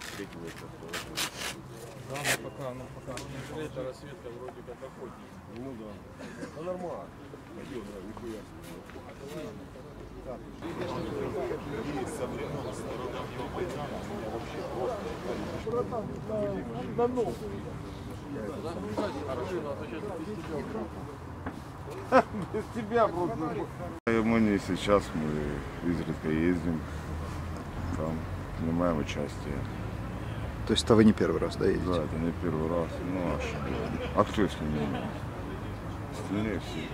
встретилась. Да, ну пока, ну пока. Эта рассветка вроде как охотнее. Ну да. Ну нормально. Пойдем, да, нихуя. Со Без тебя просто. Мы не сейчас, мы изредка ездим, там принимаем участие. То есть это вы не первый раз, да, едете? Да, это не первый раз. Ну а что? А кто если не мы? Остальные все.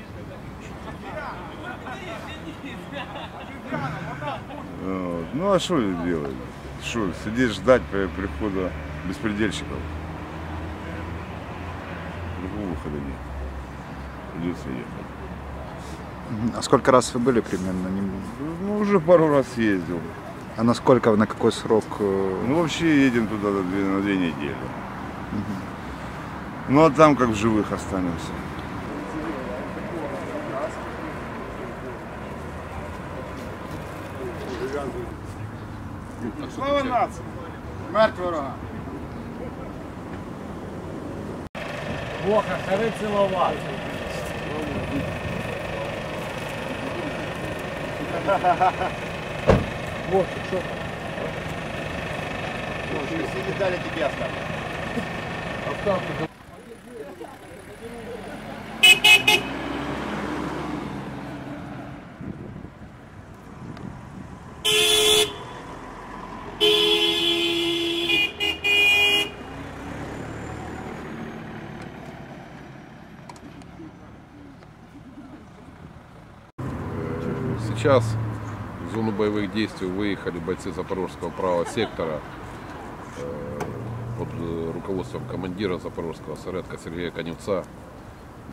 Вот. Ну а что делать? Что, сидеть ждать при- прихода беспредельщиков? Другого выхода нет. Придется ехать. А сколько раз вы были примерно? Ну, уже пару раз ездил. А на сколько, на какой срок? э, Ну, вообще едем туда на две, на две недели. Ну, а там как в живых останемся. Слава нації! Смерть ворога! Бога, хари цілувати! Вот, що там? Все детали тебе оставлю. Сейчас в зону боевых действий выехали бойцы Запорожского правого сектора э, под э, руководством командира Запорожского советка Сергея Коневца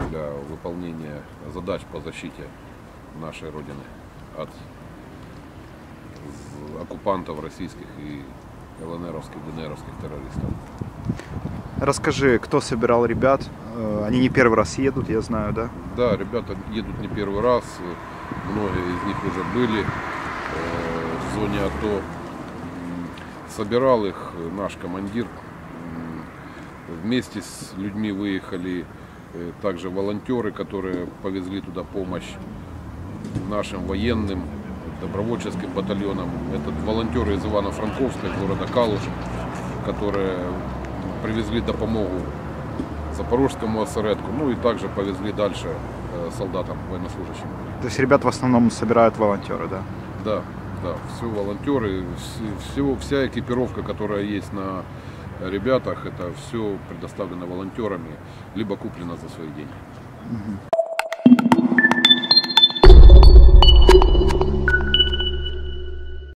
для выполнения задач по защите нашей Родины от оккупантов российских и ЛНРовских, ДНРовских террористов. Расскажи, кто собирал ребят? Э, Они не первый раз едут, я знаю, да? Да, ребята едут не первый раз, многие из них уже были в зоне АТО. Собирал их наш командир. Вместе с людьми выехали э, также волонтеры, которые повезли туда помощь нашим военным, добровольческим батальонам. Это волонтеры из Ивано-Франковска, города Калуш, которые привезли допомогу Запорожскому осередку, ну и также повезли дальше э, солдатам, военнослужащим. То есть ребят в основном собирают волонтеры, да? Да, да, все волонтеры, вс- всего, вся экипировка, которая есть на ребятах, это все предоставлено волонтерами, либо куплено за свои деньги.